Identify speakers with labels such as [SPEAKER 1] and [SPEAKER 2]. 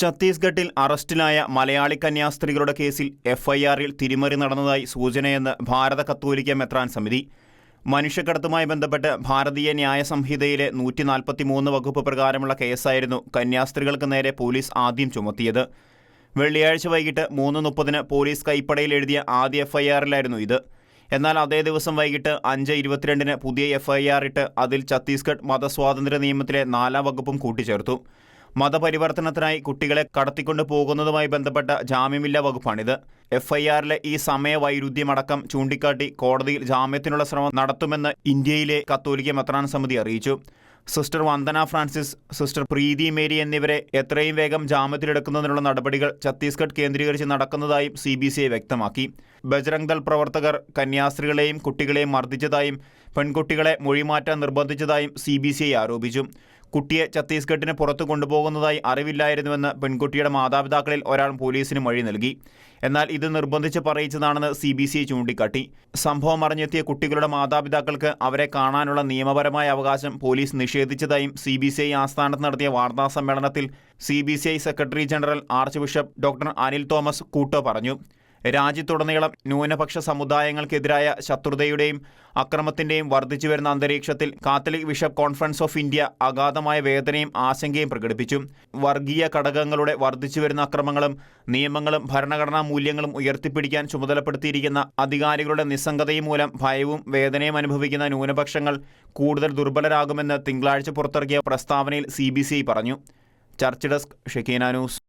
[SPEAKER 1] ഛത്തീസ്ഗഡിൽ അറസ്റ്റിലായ മലയാളി കന്യാസ്ത്രീകളുടെ കേസിൽ എഫ്ഐആറിൽ തിരിമറി നടന്നതായി സൂചനയെന്ന് ഭാരത കത്തോലിക്ക മെത്രാൻ സമിതി. മനുഷ്യക്കടത്തുമായി ബന്ധപ്പെട്ട് ഭാരതീയ ന്യായ സംഹിതയിലെ നൂറ്റി നാൽപ്പത്തിമൂന്ന് വകുപ്പ് പ്രകാരമുള്ള കേസായിരുന്നു കന്യാസ്ത്രീകൾക്ക് നേരെ പോലീസ് ആദ്യം ചുമത്തിയത്. വെള്ളിയാഴ്ച വൈകിട്ട് മൂന്ന് മുപ്പതിന് പോലീസ് കൈപ്പടയിൽ എഴുതിയ ആദ്യ എഫ്ഐആറിലായിരുന്നു ഇത്. എന്നാൽ അതേ ദിവസം വൈകിട്ട് അഞ്ച് ഇരുപത്തിരണ്ടിന് പുതിയ എഫ്ഐആർ ഇട്ട് അതിൽ ഛത്തീസ്ഗഡ് മതസ്വാതന്ത്ര്യ നിയമത്തിലെ നാലാം വകുപ്പും കൂട്ടിച്ചേർത്തു. മതപരിവർത്തനത്തിനായി കുട്ടികളെ കടത്തിക്കൊണ്ടു പോകുന്നതുമായി ബന്ധപ്പെട്ട ജാമ്യമില്ലാ വകുപ്പാണിത്. എഫ്ഐആറിലെ ഈ സമയ വൈരുദ്ധ്യമടക്കം ചൂണ്ടിക്കാട്ടി കോടതിയിൽ ജാമ്യത്തിനുള്ള ശ്രമം നടത്തുമെന്ന് ഇന്ത്യയിലെ കത്തോലിക്ക മെത്രാൻ സമിതി അറിയിച്ചു. Sister Vandana Francis sister Preethi Mary എന്നിവരെ എത്രയും വേഗം ജാമ്യത്തിലെടുക്കുന്നതിനുള്ള നടപടികൾ ഛത്തീസ്ഗഡ് കേന്ദ്രീകരിച്ച് നടക്കുന്നതായും സി ബി സി ഐ വ്യക്തമാക്കി. ബജറംഗ് ദൾ പ്രവർത്തകർ കന്യാസ്ത്രീകളെയും കുട്ടികളെയും മർദ്ദിച്ചതായും പെൺകുട്ടികളെ മൊഴിമാറ്റാൻ നിർബന്ധിച്ചതായും സി ബി സി ഐ ആരോപിച്ചു. കുട്ടിയെ ഛത്തീസ്ഗഡിന് പുറത്തു കൊണ്ടുപോകുന്നതായി അറിവില്ലായിരുന്നുവെന്ന് പെൺകുട്ടിയുടെ മാതാപിതാക്കളിൽ ഒരാൾ പോലീസിന് മൊഴി നൽകി. എന്നാൽ ഇത് നിർബന്ധിച്ച് പറയിച്ചതാണെന്ന് സി ബി സി ചൂണ്ടിക്കാട്ടി. സംഭവം അറിഞ്ഞെത്തിയ കുട്ടികളുടെ മാതാപിതാക്കൾക്ക് അവരെ കാണാനുള്ള നിയമപരമായ അവകാശം പോലീസ് നിഷേധിച്ചതായും സി ബി സി ഐ ആസ്ഥാനത്ത് നടത്തിയ വാർത്താ സമ്മേളനത്തിൽ C B C I secretary general archbishop doctor Anil Thomas Couto പറഞ്ഞു. രാജ്യത്തുടനീളം ന്യൂനപക്ഷ സമുദായങ്ങൾക്കെതിരായ ശത്രുതയുടെയും അക്രമത്തിന്റെയും വർദ്ധിച്ചുവരുന്ന അന്തരീക്ഷത്തിൽ Catholic bishop conference of India അഗാധമായ വേദനയും ആശങ്കയും പ്രകടിപ്പിച്ചു. വർഗീയ ഘടകങ്ങളുടെ വർദ്ധിച്ചുവരുന്ന അക്രമങ്ങളും നിയമങ്ങളും ഭരണഘടനാ മൂല്യങ്ങളും ഉയർത്തിപ്പിടിക്കാൻ ചുമതലപ്പെടുത്തിയിരിക്കുന്ന അധികാരികളുടെ നിസ്സംഗതയും മൂലം ഭയവും വേദനയും അനുഭവിക്കുന്ന ന്യൂനപക്ഷങ്ങൾ കൂടുതൽ ദുർബലരാകുമെന്ന് തിങ്കളാഴ്ച പുറത്തിറക്കിയ പ്രസ്താവനയിൽ സി പറഞ്ഞു. Church desk Shekinah news.